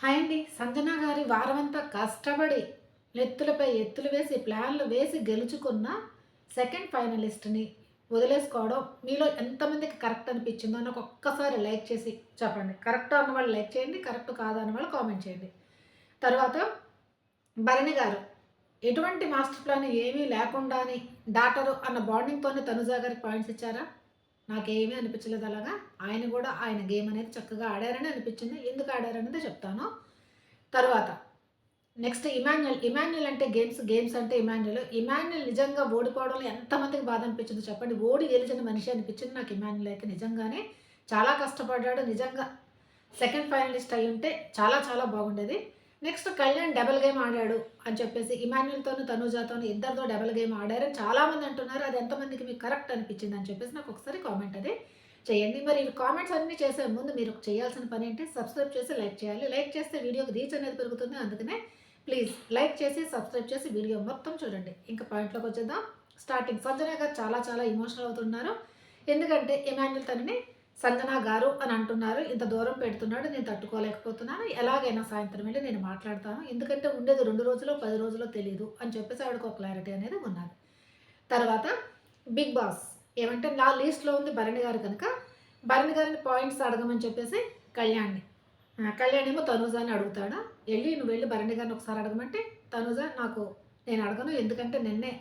Hi అండి సంజన గారి వారమంతా కష్టపడి ఎత్తులపై ఎత్తులు వేసి ప్లాన్లు వేసి గెలుచుకున్న సెకండ్ ఫైనలిస్ట్ని వదిలేసుకోవడం మీలో ఎంతమందికి కరెక్ట్ అనిపించిందో నాకు ఒక్కసారి లైక్ చేసి చెప్పండి. కరెక్ట్ అన్న వాళ్ళు లైక్ చేయండి కరెక్ట్ కాదన్న వాళ్ళు కామెంట్ చేయండి. తర్వాత భరణి గారు ఎటువంటి మాస్టర్ ప్లాన్ ఏమీ లేకుండానే డాటరు అన్న బాండింగ్తోనే తనుజా గారికి పాయింట్స్ ఇచ్చారా? నాకేమీ అనిపించలేదు అలాగా. ఆయన కూడా ఆయన గేమ్ అనేది చక్కగా ఆడారని అనిపించింది. ఎందుకు ఆడారనేది చెప్తాను. తర్వాత నెక్స్ట్ ఇమాన్యుల్ ఇమాన్యుల్ అంటే గేమ్స్ గేమ్స్ అంటే ఇమాన్యుల్ ఇమాన్యుల్ నిజంగా ఓడిపోవడంలో ఎంతమందికి బాధ అనిపించిందో చెప్పండి. ఓడి గెలిచిన మనిషి అనిపించింది నాకు ఇమాన్యుల్ అయితే నిజంగానే. చాలా కష్టపడ్డాడు. నిజంగా సెకండ్ ఫైనలిస్ట్ అయి ఉంటే చాలా చాలా బాగుండేది. నెక్స్ట్ కళ్యాణ్ డబల్ గేమ్ ఆడాడు అని చెప్పేసి ఇమాన్యుల్తోను తనుజాతోను ఇద్దరితో డబుల్ గేమ్ ఆడారని చాలామంది అంటున్నారు. అది ఎంతమందికి మీకు కరెక్ట్ అనిపించింది అని చెప్పేసి నాకు ఒకసారి కామెంట్ అది చేయండి. మరి ఈ కామెంట్స్ అన్నీ చేసే ముందు మీరు చేయాల్సిన పని ఏంటి? సబ్స్క్రైబ్ చేసి లైక్ చేయాలి. లైక్ చేస్తే వీడియోకి రీచ్ అనేది పెరుగుతుంది. అందుకనే ప్లీజ్ లైక్ చేసి సబ్స్క్రైబ్ చేసి వీడియో మొత్తం చూడండి. ఇంకా పాయింట్లోకి వచ్చేద్దాం. స్టార్టింగ్ సంజన గారు చాలా చాలా ఇమోషనల్ అవుతున్నారు. ఎందుకంటే ఇమాన్యుల్ తనని సంజన గారు అని అంటున్నారు. ఇంత దూరం పెడుతున్నాడు నేను తట్టుకోలేకపోతున్నాను. ఎలాగైనా సాయంత్రం వెళ్ళి నేను మాట్లాడతాను. ఎందుకంటే ఉండేది రెండు రోజులో పది రోజుల్లో తెలియదు అని చెప్పేసి ఆవిడకు ఒక క్లారిటీ అనేది ఉన్నది. తర్వాత బిగ్ బాస్ ఏమంటే నా లీస్ట్లో ఉంది భరణి గారు కనుక. భరణి గారిని పాయింట్స్ అడగమని చెప్పేసి కళ్యాణ్ని. కళ్యాణ్ ఏమో తనుజాని అడుగుతాడు? వెళ్ళి నువ్వు వెళ్ళి భరణి గారిని ఒకసారి అడగమంటే తనుజ నాకు నేను అడగను. ఎందుకంటే నిన్నే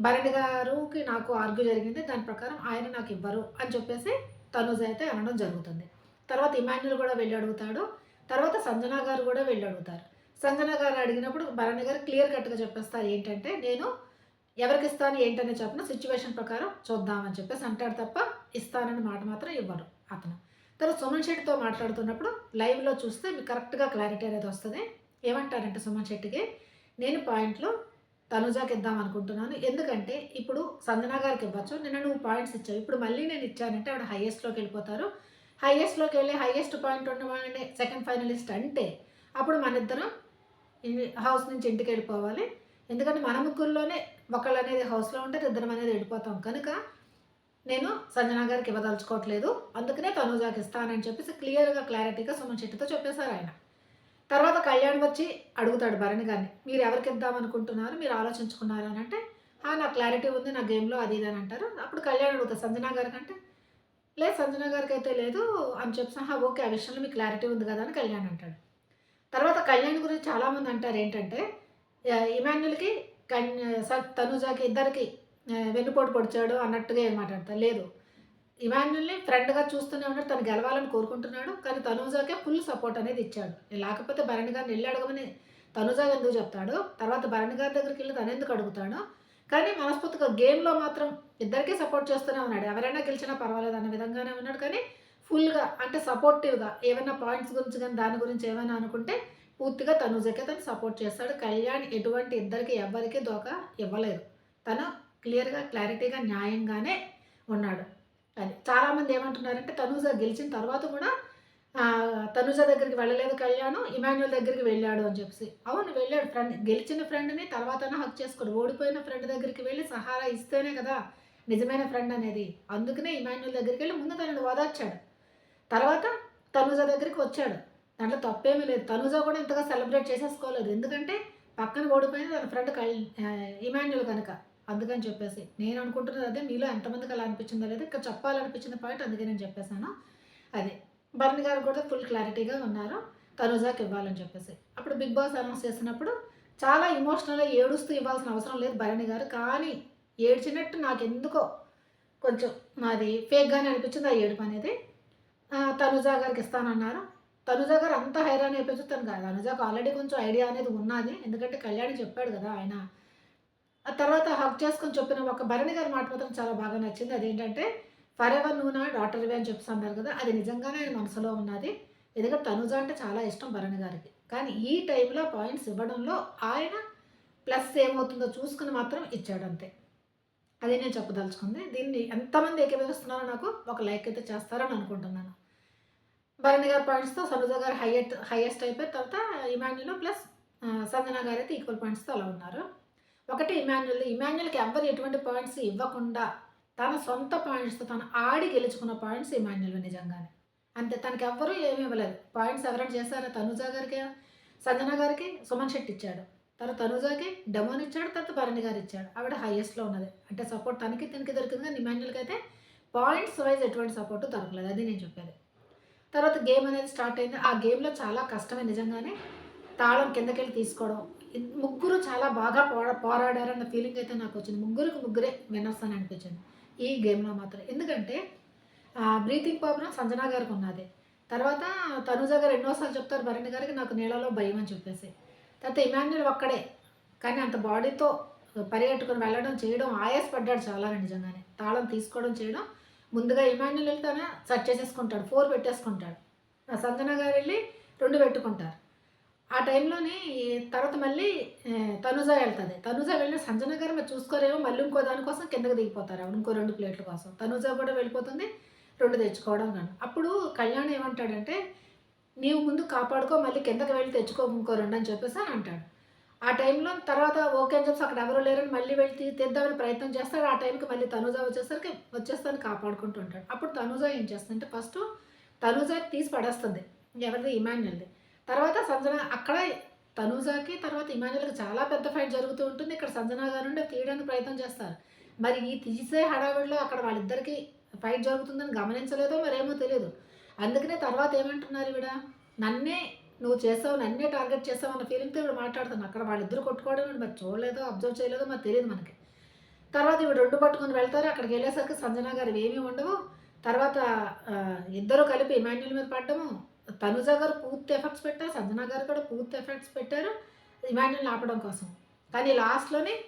భరణి గారుకి నాకు ఆర్గ్యూ జరిగింది. దాని ప్రకారం ఆయన నాకు ఇవ్వరు అని చెప్పేసి తనుజ్ అయితే అనడం జరుగుతుంది. తర్వాత ఇమాన్యుల్ కూడా వెళ్ళి అడుగుతాడు. తర్వాత సంజన గారు కూడా వెళ్ళి అడుగుతారు. సంజన గారు అడిగినప్పుడు భరణి గారు క్లియర్ కట్గా చెప్పేస్తారు ఏంటంటే నేను ఎవరికి ఇస్తాను ఏంటనే చెప్పిన. సిచ్యువేషన్ ప్రకారం చూద్దామని చెప్పేసి అంటాడు తప్ప ఇస్తానని మాట మాత్రం ఇవ్వరు అతను. తర్వాత సుమన్ శెట్టితో మాట్లాడుతున్నప్పుడు లైవ్లో చూస్తే మీకు కరెక్ట్గా క్లారిటీ అనేది వస్తుంది. ఏమంటారంటే సుమన్ శెట్టికి నేను పాయింట్లు తనుజాకి ఇద్దాం అనుకుంటున్నాను. ఎందుకంటే ఇప్పుడు సంజనా గారికి ఇవ్వచ్చు. నిన్న నువ్వు పాయింట్స్ ఇచ్చావు. ఇప్పుడు మళ్ళీ నేను ఇచ్చానంటే ఆవిడ హైయెస్ట్లోకి వెళ్ళిపోతారు. హైయెస్ట్లోకి వెళ్ళి హైయెస్ట్ పాయింట్ ఉన్నవాళ్ళని సెకండ్ ఫైనలిస్ట్ అంటే అప్పుడు మన ఇద్దరం హౌస్ నుంచి ఇంటికి వెళ్ళిపోవాలి. ఎందుకంటే మన ముగ్గురులోనే ఒకళ్ళు అనేది హౌస్లో ఉంటే ఇద్దరం అనేది వెళ్ళిపోతాం. కనుక నేను సంజనా గారికి ఇవ్వదలుచుకోవట్లేదు. అందుకనే తనుజాకి ఇస్తానని చెప్పేసి క్లియర్గా క్లారిటీగా సుమన్ శెట్టితో చెప్పేశారు ఆయన. తర్వాత కళ్యాణ్ వచ్చి అడుగుతాడు భరణి గారిని మీరు ఎవరికి ఇద్దాం అనుకుంటున్నారు? మీరు ఆలోచించుకున్నారు? అని అంటే నా క్లారిటీ ఉంది నా గేమ్లో అది ఇది అని అంటారు. అప్పుడు కళ్యాణ్ అడుగుతారు సంజనా గారికి అంటే లేదు సంజనా గారికి అయితే లేదు అని చెప్పి "ఆహా, ఓకే ఆ విషయంలో మీకు క్లారిటీ ఉంది కదా అని కళ్యాణ్ అంటాడు. తర్వాత కళ్యాణ్ గురించి చాలామంది అంటారు ఏంటంటే ఇమాన్యుల్కి కన్ తనుజాకి ఇద్దరికి వెన్నుపోటు పొడిచాడు అన్నట్టుగా ఏం మాట్లాడతారు? లేదు ఇవాన్యుల్ని ఫ్రెండ్గా చూస్తూనే ఉన్నాడు తను గెలవాలని కోరుకుంటున్నాడు కానీ తనుజాకే ఫుల్ సపోర్ట్ అనేది ఇచ్చాడు. లేకపోతే భరణి గారిని వెళ్ళి అడగమని తనుజా ఎందుకు చెప్తాడు? తర్వాత భరణి గారి దగ్గరికి వెళ్ళి తను ఎందుకు అడుగుతాడు? కానీ మనస్ఫూర్తిగా గేమ్లో మాత్రం ఇద్దరికీ సపోర్ట్ చేస్తూనే ఉన్నాడు. ఎవరైనా గెలిచినా పర్వాలేదు అన్న విధంగానే ఉన్నాడు కానీ ఫుల్గా అంటే సపోర్టివ్గా ఏమైనా పాయింట్స్ గురించి కానీ దాని గురించి ఏమైనా అనుకుంటే పూర్తిగా తనుజకే తను సపోర్ట్ చేస్తాడు. కళ్యాణ్ ఎటువంటి ఇద్దరికి ఎవరికి దోక ఇవ్వలేదు. తను క్లియర్గా క్లారిటీగా న్యాయంగానే ఉన్నాడు. అని. చాలామంది ఏమంటున్నారంటే తనూజ గెలిచిన తర్వాత కూడా ఆ, తనూజ దగ్గరికి వెళ్ళలేదు కళ్యాణ్ ఇమాన్యుల్ దగ్గరికి వెళ్ళాడు అని చెప్పేసి. అవును వెళ్ళాడు. ఫ్రెండ్ గెలిచిన ఫ్రెండ్ని తర్వాత హక్ చేసుకోడు ఓడిపోయిన ఫ్రెండ్ దగ్గరికి వెళ్ళి సహారా ఇస్తేనే కదా నిజమైన ఫ్రెండ్ అనేది. అందుకనే ఇమాన్యుల్ దగ్గరికి వెళ్ళి ముందు తనని ఓదార్చాడు. తర్వాత తనుజ దగ్గరికి వచ్చాడు. దాంట్లో తప్పేమీ లేదు. తనుజ కూడా ఇంతగా సెలబ్రేట్ చేసేసుకోలేదు. ఎందుకంటే పక్కన ఓడిపోయిన తన ఫ్రెండ్ కల్ ఇమాన్యుల్ కనుక. అందుకని చెప్పేసి. నేను అనుకుంటున్నది అదే మీలో ఎంతమందికి అలా అనిపించిందో లేదు ఇక్కడ చెప్పాలనిపించిన పాయింట్ అందుకే నేను చెప్పేశాను. అదే. భరణి గారు కూడా ఫుల్ క్లారిటీగా ఉన్నారు. తనుజాకి ఇవ్వాలని చెప్పేసి. అప్పుడు బిగ్ బాస్ అనౌన్స్ చేసినప్పుడు చాలా ఇమోషనల్గా ఏడుస్తూ ఇవ్వాల్సిన అవసరం లేదు భరణి గారు. కానీ ఏడ్చినట్టు నాకు ఎందుకో కొంచెం మాది ఫేక్గానే అనిపించింది ఆ ఏడుపు అనేది. తనుజా గారికి ఇస్తానన్నారు. తనుజా గారు అంత హైరాన్ అయిపోతుంది తను కాదు తనుజాకు ఆల్రెడీ కొంచెం ఐడియా అనేది ఉన్నది. ఎందుకంటే కళ్యాణి చెప్పాడు కదా ఆయన తర్వాత హక్ చేసుకొని చెప్పిన ఒక భరణి గారి మాట మాత్రం చాలా బాగా నచ్చింది. అదేంటంటే ఫర్ ఎవర్ నువ్వు నా డాటర్వే అని చెప్పి అన్నారు కదా అది నిజంగానే ఆయన మనసులో ఉన్నది. ఎందుకంటే తనుజ అంటే చాలా ఇష్టం భరణి గారికి. కానీ ఈ టైంలో పాయింట్స్ ఇవ్వడంలో ఆయన ప్లస్ ఏమవుతుందో చూసుకుని మాత్రం ఇచ్చాడు అంతే. అది నేను చెప్పదలుచుకుంది. దీన్ని ఎంతమంది ఏకీభవిస్తున్నారో నాకు ఒక లైక్ అయితే చేస్తారని అనుకుంటున్నాను. భరణి గారి పాయింట్స్తో సరోజ గారు హైయెస్ట్ హైయెస్ట్ అయిపోయిన తర్వాత ఇమాన్యులో ప్లస్ సంజన గారు అయితే ఈక్వల్ పాయింట్స్తో అలా ఉన్నారు. ఒకటి ఇమాన్యుల్ ఇమాన్యుల్కి ఎవ్వరు ఎటువంటి పాయింట్స్ ఇవ్వకుండా తన సొంత పాయింట్స్తో తను ఆడి గెలుచుకున్న పాయింట్స్ ఇమాన్యుల్ నిజంగానే. అంతే తనకి ఎవ్వరూ ఏమీ ఇవ్వలేదు. పాయింట్స్ ఎవరైనా చేశారా? తనుజా గారికి సంజన గారికి? సుమన్ శెట్టి ఇచ్చాడు. తర్వాత తనుజాకి డెమోన్ ఇచ్చాడు తర్వాత భరణి గారు ఇచ్చాడు. ఆవిడ హైయెస్ట్లో ఉన్నది. అంటే సపోర్ట్ తనకి తినకి దొరికింది కానీ ఇమాన్యుల్కి అయితే పాయింట్స్ వైజ్ ఎటువంటి సపోర్ట్ దొరకలేదు. అది నేను చెప్పేది. తర్వాత గేమ్ అనేది స్టార్ట్ అయింది. ఆ గేమ్లో చాలా కష్టమే నిజంగానే. తాళం కిందకెళ్ళి తీసుకోవడం ముగ్గురు చాలా బాగా పోరా పోరాడారన్న ఫీలింగ్ అయితే నాకు వచ్చింది. ముగ్గురికి ముగ్గురే విన్నర్స్ అని అనిపించింది. ఈ గేమ్లో మాత్రం. ఎందుకంటే బ్రీతింగ్ ప్రాబ్లం సంజనా గారికి ఉన్నది. తర్వాత తనుజ గారు ఎన్నోసార్లు చెప్తారు భరణి గారికి నాకు నీళ్ళలో భయం అని చెప్పేసి. తర్వాత ఇమాన్యుల్ ఒక్కడే. కానీ అంత బాడీతో పరిగెట్టుకుని వెళ్ళడం చేయడం ఆయాసపడ్డాడు చాలా నిజంగానే. తాళం తీసుకోవడం చేయడం. ముందుగా ఇమాన్యుల్ వెళ్తానే? సెట్ చేసేసుకుంటాడు. ఫోర్ పెట్టేసుకుంటాడు. ఆ సంజన గారు వెళ్ళి రెండు పెట్టుకుంటారు. ఆ టైంలోనే తర్వాత మళ్ళీ తనుజ వెళ్తుంది. తనుజ వెళ్ళిన సంజన గారు మరి చూసుకోరేమో మళ్ళీ ఇంకో దానికోసం కిందకి దిగిపోతారు ఇంకో రెండు ప్లేట్ల కోసం. తనుజ కూడా వెళ్ళిపోతుంది రెండు తెచ్చుకోవడం కానీ అప్పుడు కళ్యాణ్ ఏమంటాడంటే నీవు ముందు కాపాడుకో మళ్ళీ కిందకి వెళ్ళి తెచ్చుకో ఇంకో రెండు అని చెప్పేసి అంటాడు. ఆ టైంలో తర్వాత ఓకే అని చెప్పి అక్కడ ఎవరు లేరని మళ్ళీ వెళ్ళి తెద్దామని ప్రయత్నం చేస్తాడు ఆ టైంకి మళ్ళీ తనుజ వచ్చేసరికి వచ్చేస్తాను కాపాడుకుంటూ ఉంటాడు. అప్పుడు తనుజ ఏం చేస్తుందంటే ఫస్ట్ తనుజ తీసి పడేస్తుంది. ఎవరిది? ఇమాన్యుల్ది. తర్వాత సంజన అక్కడ తనుజాకి తర్వాత ఇమాన్యుల్కి చాలా పెద్ద ఫైట్ జరుగుతూ ఉంటుంది. ఇక్కడ సంజన గారు నుండి తీయడానికి ప్రయత్నం చేస్తారు. మరి ఈ తీసే హడావిడిలో అక్కడ వాళ్ళిద్దరికి ఫైట్ జరుగుతుందని గమనించలేదో మరేమో తెలియదు అందుకనే తర్వాత ఏమంటున్నారు ఈవిడ? నన్నే నువ్వు చేసావు నన్నే టార్గెట్ చేసావు అన్న ఫీలింగ్తో ఇప్పుడు మాట్లాడుతున్నాను అక్కడ వాళ్ళిద్దరు కొట్టుకోవడం మరి చూడలేదో అబ్జర్వ్ చేయలేదో మరి తెలియదు మనకి. తర్వాత ఇవి రెండు పట్టుకొని వెళ్తారు. అక్కడికి వెళ్ళేసరికి సంజన గారు ఏమీ ఉండవు. తర్వాత ఇద్దరు కలిపి ఇమాన్యుల్ మీద పడ్డము. తనుజ గారు పూర్తి ఎఫర్ట్స్ పెట్టారు సంజన గారు కూడా పూర్తి ఎఫర్ట్స్ పెట్టారు. ఇమాన్యుల్ ఆపడం కోసం. కానీ లాస్ట్లోనే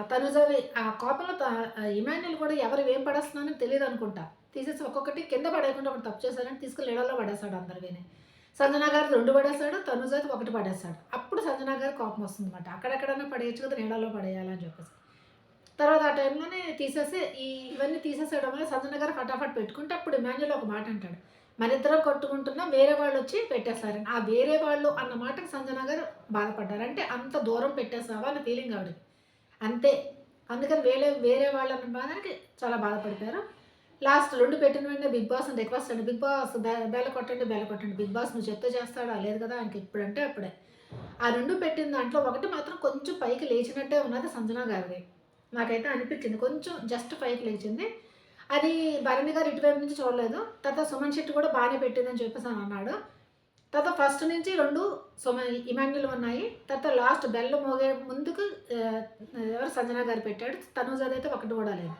తనుజ ఆ కోపంలో త- ఇమాన్యుల్ కూడా ఎవరు ఏం పడేస్తున్నానని తెలియదు అనుకుంటా. తీసేసి ఒక్కొక్కటి కింద పడేయకుండా ఒకటి తప్పు చేశాడని తీసుకుని నీళ్ళలో పడేశాడు అందరు సంజన గారు రెండు పడేశాడు తనుజ ఒకటి పడేశాడు. అప్పుడు సంజన గారి కోపం వస్తుంది అనమాట అక్కడెక్కడైనా పడేయచ్చు కదా నీళ్ళలో పడేయాలని చెప్పేసి. తర్వాత ఆ టైంలోనే తీసేసి ఈ ఇవన్నీ తీసేసేయడం వల్ల సంజన గారు ఫటాఫట్ పెట్టుకుంటే అప్పుడు ఇమాన్యుల్ ఒక మాట అంటాడు. మనిద్దరం కొట్టుకుంటున్నా వేరే వాళ్ళు వచ్చి పెట్టేస్తారని ఆ వేరే వాళ్ళు అన్న మాటకు సంజన గారు బాధపడ్డారు. అంటే అంత దూరం పెట్టేసావా అన్న ఫీలింగ్ ఆవిడకి. అంతే. అందుకని వేరే వేరే వాళ్ళు అన్న బాధకి చాలా బాధపడిపోయారు. లాస్ట్ రెండు పెట్టిన వెంటనే బిగ్ బాస్ రిక్వెస్ట్ అండి బిగ్ బాస్ బె- బెల్ల కొట్టండి బెల్ల కొట్టండి. బిగ్ బాస్ నువ్వు చెప్తే చేస్తాడా? లేదు కదా ఆయనకి ఇప్పుడంటే అప్పుడే. ఆ రెండు పెట్టిన దాంట్లో ఒకటి మాత్రం కొంచెం పైకి లేచినట్టే ఉన్నది సంజన గారిది. నాకైతే అనిపించింది. కొంచెం జస్ట్ పైకి లేచింది. అది భరణి గారు ఇటువైపు నుంచి చూడలేదు. తర్వాత సుమన్ శెట్టి కూడా బాగానే పెట్టిందని చెప్పేసి అని అన్నాడు. తర్వాత ఫస్ట్ నుంచి రెండు సుమ ఇమాన్యుల్ ఉన్నాయి. తర్వాత లాస్ట్ బెల్ మోగే ముందుకు ఎవరు సంజన గారు పెట్టాడు. తనుజాది అయితే ఒకటి కూడా లేదు.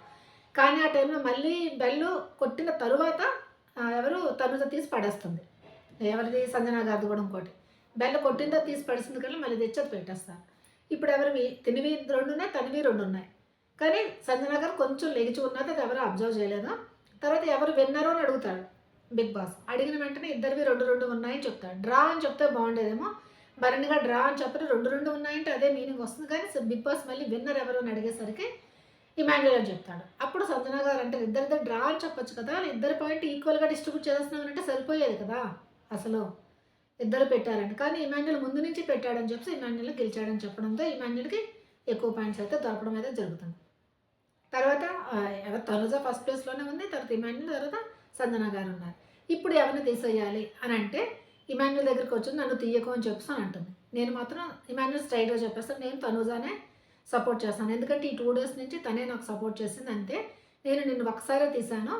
కానీ ఆ టైంలో మళ్ళీ బెల్లు కొట్టిన తరువాత ఎవరు తనుజ తీసి పడేస్తుంది. ఎవరిది? సంజన గారిది కూడా ఇంకోటి. బెల్ల కొట్టిందో తీసి పడేసింది కానీ మళ్ళీ తెచ్చేది పెట్టేస్తారు. ఇప్పుడు ఎవరివి? తినివి రెండు ఉన్నాయి తనివి రెండు ఉన్నాయి కానీ సంజన గారు కొంచెం లెగిచి ఉన్నది అది ఎవరు అబ్జర్వ్ చేయలేదు? తర్వాత ఎవరు విన్నారో అని అడుగుతాడు బిగ్ బాస్. అడిగిన వెంటనే ఇద్దరివి రెండు రెండు ఉన్నాయని చెప్తాడు. డ్రా అని చెప్తే బాగుండేదేమో. భరణిగా డ్రా అని చెప్పి రెండు రెండు ఉన్నాయంటే అదే మీనింగ్ వస్తుంది. కానీ బిగ్ బాస్ మళ్ళీ విన్నర్ ఎవరు అని అడిగేసరికి ఇమాన్యుల్ అని చెప్తాడు. అప్పుడు సంజన గారు అంటే ఇద్దరిద్దరు డ్రా అని చెప్పొచ్చు కదా. ఇద్దరు పాయింట్ ఈక్వల్గా డిస్ట్రిబ్యూట్ చేస్తున్నామంటే సరిపోయేది కదా అసలు. ఇద్దరు పెట్టారండి కానీ ఇమాన్యుల్ ముందు నుంచి పెట్టాడని చెప్పి ఇమాన్యుల్ గెలిచాడని చెప్పడంతో ఇమాన్యుల్కి ఎక్కువ పాయింట్స్ అయితే దొరకడం అయితే జరుగుతుంది. తర్వాత తనుజ ఫస్ట్ ప్లేస్లోనే ఉంది తర్వాత ఇమాన్యుల్ తర్వాత సంజన గారు ఉన్నారు. ఇప్పుడు ఎవరిని తీసేయాలి అని అంటే ఇమాన్యుల్ దగ్గరికి వచ్చి నన్ను తీయకు అని చెప్పేసి అని అంటుంది. నేను మాత్రం ఇమాన్యుల్ స్ట్రైట్గా చెప్పేస్తాను నేను తనుజానే సపోర్ట్ చేస్తాను. ఎందుకంటే ఈ టూ డేస్ నుంచి తనే నాకు సపోర్ట్ చేసింది అంతే. నేను నిన్ను ఒకసారే తీశాను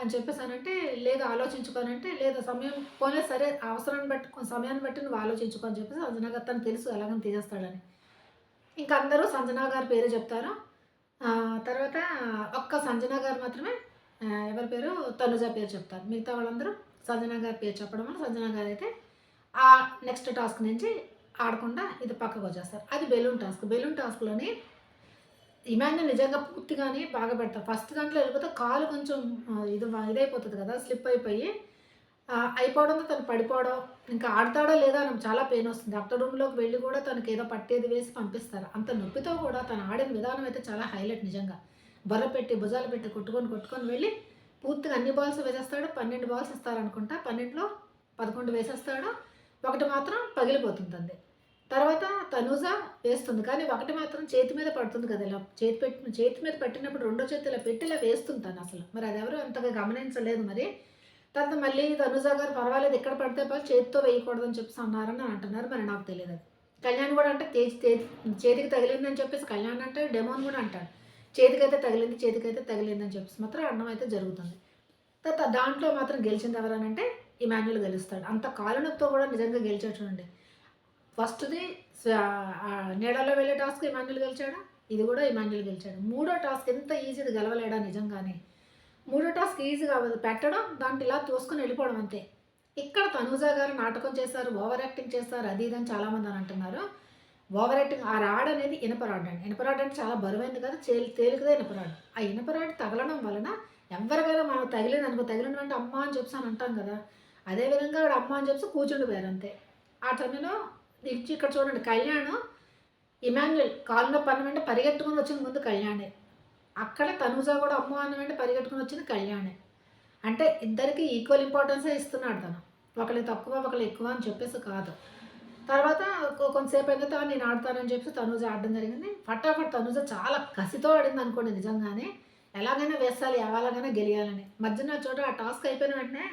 అని చెప్పేసానంటే లేదు ఆలోచించుకోనంటే లేదు సమయం పోలే సరే అవసరాన్ని బట్టి కొంచెం సమయాన్ని బట్టి నువ్వు ఆలోచించుకో అని చెప్పేసి సంజనా గారు తను తెలుసు ఎలాగని తీసేస్తాడని. ఇంకా అందరూ సంజనా గారి పేరు చెప్తారు. తర్వాత ఒక్క సంజన గారు మాత్రమే ఎవరి పేరు? తనుజ పేరు చెప్తారు. మిగతా వాళ్ళందరూ సంజన గారి పేరు చెప్పడం వల్ల సంజన గారు అయితే ఆ నెక్స్ట్ టాస్క్ నుంచి ఆడకుండా ఇది పక్కకు వచ్చేస్తారు. అది బెలూన్ టాస్క్ బెలూన్ టాస్క్లోని ఇమాన్యుల్ నిజంగా పూర్తిగానే బాగా పెడతారు. ఫస్ట్ దాంట్లో వెళ్ళిపోతే కాలు కొంచెం ఇది ఇదైపోతుంది కదా స్లిప్ అయిపోయి అయిపోవడంతో తను పడిపోవడం ఇంకా ఆడతాడో లేదా అని చాలా పెయిన్ వస్తుంది. డాక్టర్ రూమ్లోకి వెళ్ళి కూడా తనకి ఏదో పట్టేది వేసి పంపిస్తారు. అంత నొప్పితో కూడా తను ఆడిన విధానం అయితే చాలా హైలైట్ నిజంగా. బొర్ర పెట్టి భుజాలు పెట్టి కొట్టుకొని కొట్టుకొని వెళ్ళి పూర్తిగా అన్ని బాల్స్ వేసేస్తాడు. పన్నెండు బాల్స్ ఇస్తారనుకుంటా. పన్నెండులో పదకొండు వేసేస్తాడు. ఒకటి మాత్రం పగిలిపోతుంది అంది తర్వాత తనూజ వేస్తుంది. కానీ ఒకటి మాత్రం చేతి మీద పడుతుంది కదా ఇలా. చేతి పెట్టి చేతి మీద పెట్టినప్పుడు రెండో చేతి ఇలా పెట్టి ఇలా వేస్తుంది తను అసలు. మరి అది ఎవరు అంతగా గమనించలేదు మరి. తర్వాత మళ్ళీ తనుజ గారు పర్వాలేదు ఎక్కడ పడితే పర్వాలేదు చేతితో వేయకూడదని చెప్పేసి అన్నారని అంటున్నారు. మరి నాకు తెలియదు అది. కళ్యాణ్ కూడా అంటే తేజ్ తేజ్ చేతికి తగిలిందని చెప్పేసి కళ్యాణ్ అంటే డెమోన్ కూడా అంటాడు. చేతికైతే తగిలింది చేతికైతే తగిలిందని చెప్పేసి మాత్రం అన్నం అయితే జరుగుతుంది. తర్వాత దాంట్లో మాత్రం గెలిచింది ఎవరనంటే ఇమాన్యుల్ గెలుస్తాడు. అంత కాలునొప్పితో కూడా నిజంగా గెలిచేటండి ఫస్ట్ది నీడలో వెళ్ళే టాస్క్ ఇమాన్యుల్ గెలిచాడా? ఇది కూడా ఇమాన్యుల్ గెలిచాడు. మూడో టాస్క్ ఎంత ఈజీగా గెలవలేడా నిజంగానే. మూడో టాస్క్ ఈజీగా పెట్టడం దాంట్లో ఇలా తోసుకొని వెళ్ళిపోవడం అంతే. ఇక్కడ తనూజ గారు నాటకం చేశారు ఓవర్ యాక్టింగ్ చేస్తారు అది ఇది అని చాలామంది అని అంటున్నారు. ఓవర్ యాక్టింగ్ ఆ రాడ్ అనేది ఇనపరాడ్ అండి. ఇనపరాడ్ అంటే చాలా బరువైంది కదా చే తేలికదే ఇనపరాడ్ ఆ ఇనపరాడ్ తగలడం వలన ఎవరికైనా మనం తగిలింది అనుకో తగిలిన అంటే అమ్మ అని చెప్పి అని అంటాం కదా. అదేవిధంగా ఆవిడ అమ్మ అని చెప్పి కూర్చుండిపోయారు అంతే. ఆ టైంలో ఇచ్చి ఇక్కడ చూడండి కళ్యాణ్ ఇమాన్యుల్ కాలులో పని వెంట పరిగెట్టుకుని వచ్చిన ముందు కళ్యాణే. అక్కడ తనూజ కూడా అమ్మ అన్న వెంట పరిగెట్టుకుని వచ్చింది కళ్యాణే. అంటే ఇద్దరికి ఈక్వల్ ఇంపార్టెన్సే ఇస్తున్నాడు తను. ఒకళ్ళు తక్కువ ఒకళ్ళు ఎక్కువ అని చెప్పేసి కాదు. తర్వాత కొంతసేపు అయిన తర్వాత నేను ఆడతానని చెప్పి తనూజ ఆడడం జరిగింది. ఫటాఫట్ తనూజ చాలా కసితో ఆడింది అనుకోండి నిజంగానే. ఎలాగైనా వేసాలి ఎలాగైనా గెలియాలని. మధ్యన చోట ఆ టాస్క్ అయిపోయిన వెంటనే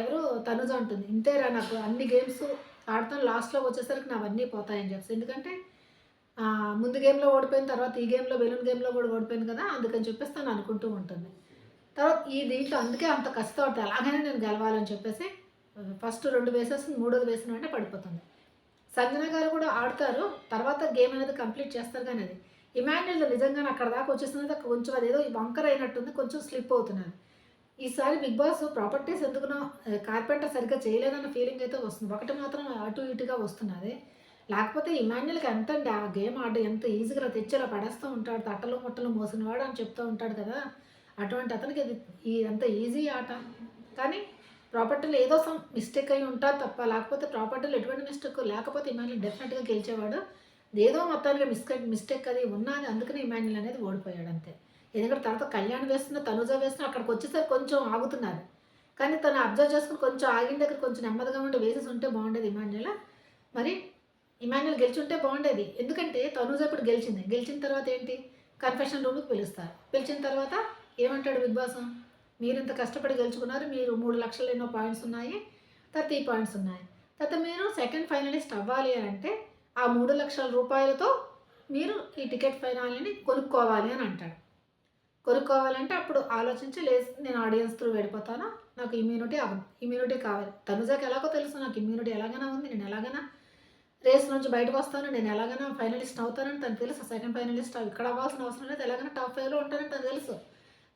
ఎవరు? తనుజ ఉంటుంది ఇంతేరా నాకు అన్ని గేమ్స్ ఆడతాను లాస్ట్లో వచ్చేసరికి నావన్నీ పోతాయని చెప్పి ఎందుకంటే ముందు గేమ్లో ఓడిపోయిన తర్వాత ఈ గేమ్లో బెలూన్ గేమ్లో కూడా ఓడిపోయింది కదా అందుకని చెప్పేసి తను అనుకుంటూ ఉంటుంది. తర్వాత ఈ దీంట్లో అందుకే అంత కష్టపడుతుంది అలాగనే నేను గెలవాలని చెప్పేసి ఫస్ట్ రెండు వేసేసి మూడోది వేసిన వెంటనే పడిపోతుంది. సంజన గారు కూడా ఆడతారు తర్వాత గేమ్ అనేది కంప్లీట్ చేస్తారు కానీ అది. ఇమాన్యుల్ నిజంగా అక్కడ దాకా వచ్చేసినది కొంచెం అదేదో వంకర అయినట్టుంది కొంచెం స్లిప్ అవుతున్నారు. ఈసారి బిగ్ బాస్ ప్రాపర్టీస్ ఎందుకునో కార్పెంటర్ సరిగ్గా చేయలేదన్న ఫీలింగ్ అయితే వస్తుంది. ఒకటి మాత్రం అటు ఇటుగా వస్తున్నది. లేకపోతే ఇమాన్యుల్కి ఎంత అండి? ఆ గేమ్ ఆడ ఎంత ఈజీగా తెచ్చేలా పడేస్తూ ఉంటాడు తట్టలు ముట్టలు మోసినవాడు అని చెప్తూ ఉంటాడు కదా. అటువంటి అతనికి అది ఈ అంత ఈజీ ఆట. కానీ ప్రాపర్టీలో ఏదో సమ్ మిస్టేక్ అయి ఉంటారు తప్ప లేకపోతే ప్రాపర్టీలు ఎటువంటి మిస్టేక్ లేకపోతే ఇమాన్యుల్ డెఫినెట్గా గెలిచేవాడు. ఏదో మొత్తానికి మిస్టేక్ మిస్టేక్ అది ఉన్నది అందుకని ఇమాన్యుల్ అనేది ఓడిపోయాడు అంతే. ఎందుకంటే తర్వాత కళ్యాణ్ వేస్తున్న తనుజ వేస్తున్న అక్కడికి వచ్చేసరికి కొంచెం ఆగుతున్నారు. కానీ తను అబ్జర్వ్ చేసుకుని కొంచెం ఆగిన దగ్గర కొంచెం నెమ్మదిగా ఉండి వేసేసి ఉంటే బాగుండేది ఇమాన్యుల మరి ఇమాన్యుల్ గెలిచి ఉంటే బాగుండేది. ఎందుకంటే తనూజ ఇప్పుడు గెలిచింది. గెలిచిన తర్వాత ఏంటి? కన్ఫెషన్ రూమ్కి పిలుస్తారు. పిలిచిన తర్వాత ఏమంటాడు బిగ్ బాస్? మీరు ఇంత కష్టపడి గెలుచుకున్నారు. మీరు మూడు లక్షలు ఎన్నో పాయింట్స్ ఉన్నాయి. తర్వాత ఈ పాయింట్స్ ఉన్నాయి. తర్వాత మీరు సెకండ్ ఫైనలిస్ట్ అవ్వాలి అని అంటే ఆ మూడు లక్షల రూపాయలతో మీరు ఈ టికెట్ ఫైనల్ని కొనుక్కోవాలి అని అంటాడు. కొనుక్కోవాలంటే అప్పుడు ఆలోచించి లేదు నేను ఆడియన్స్ త్రూ వెళ్ళిపోతాను? నాకు ఇమ్యూనిటీ అవ్వదు. ఇమ్యూనిటీ కావాలి. తనుజాకి ఎలాగో తెలుసు నాకు ఇమ్యూనిటీ ఎలాగైనా ఉంది నేను ఎలాగైనా రేస్ నుంచి బయటకు వస్తాను నేను ఎలాగైనా ఫైనలిస్ట్ అవుతానని తనకు తెలుసు. సెకండ్ ఫైనలిస్ట్ ఇక్కడ అవ్వాల్సిన అవసరం లేదు. ఎలాగైనా టాప్ ఫైవ్లో ఉంటానని తనకు తెలుసు.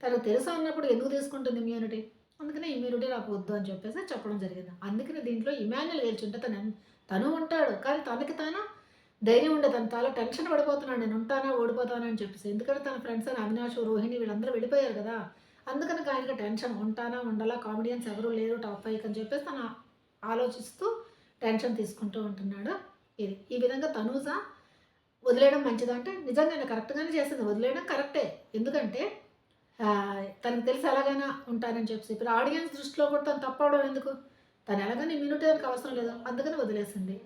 తనకు తెలుసు అన్నప్పుడు ఎందుకు తీసుకుంటుంది ఇమ్యూనిటీ అందుకనే ఇమ్యూనిటీ నాకు వద్దు అని చెప్పేసి చెప్పడం జరిగింది. అందుకనే దీంట్లో ఇమాన్యుల్ గెలిచుంటే తను తను ఉంటాడు. కానీ తనకి తాను ధైర్యం ఉండే తను చాలా టెన్షన్ పడిపోతున్నాడు. నేను ఉంటానా ఓడిపోతానా అని చెప్పేసి. ఎందుకంటే తన ఫ్రెండ్స్ అని అవినాష్ రోహిణి వీళ్ళందరూ వెళ్ళిపోయారు కదా. అందుకని ఆయనకి టెన్షన్ ఉంటానా ఉండాలా కామెడియన్స్ ఎవరు లేరు టాప్ ఫైవ్ అని చెప్పేసి తను ఆలోచిస్తూ టెన్షన్ తీసుకుంటూ ఉంటున్నాడు. ఇది. ఈ విధంగా తనూజ వదిలేయడం మంచిదంటే నిజంగా నేను కరెక్ట్గానే చేసింది. వదిలేయడం కరెక్టే. ఎందుకంటే తనకు తెలిసి ఎలాగైనా ఉంటారని చెప్పేసి. ఇప్పుడు ఆడియన్స్ దృష్టిలో కూడా తను తప్పవడం ఎందుకు? తను ఎలాగైనా ఇమ్యూనిటీ దానికి అవసరం లేదు. అందుకని వదిలేసింది.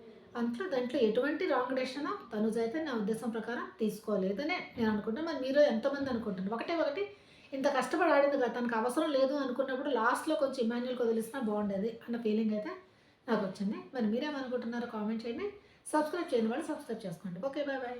అంట్లో దాంట్లో ఎటువంటి రాంగ్ డెసిషన్ తనుజ అయితే నా ఉద్దేశం ప్రకారం తీసుకోలేదనే నేను అనుకుంటాను మరి మీరు ఎంతమంది అనుకుంటున్నారు? ఒకటే ఒకటి. ఇంత కష్టపడి ఆడింది కదా తనకు అవసరం లేదు అనుకున్నప్పుడు లాస్ట్లో కొంచెం ఇమాన్యుల్కి వదిలిసినా బాగుండేది అన్న ఫీలింగ్ అయితే నాకు వచ్చింది. మరి మీరేమనుకుంటున్నారో కామెంట్ చేయండి. సబ్స్క్రైబ్ చేయని వాళ్ళు సబ్స్క్రైబ్ చేసుకోండి. Okay bye bye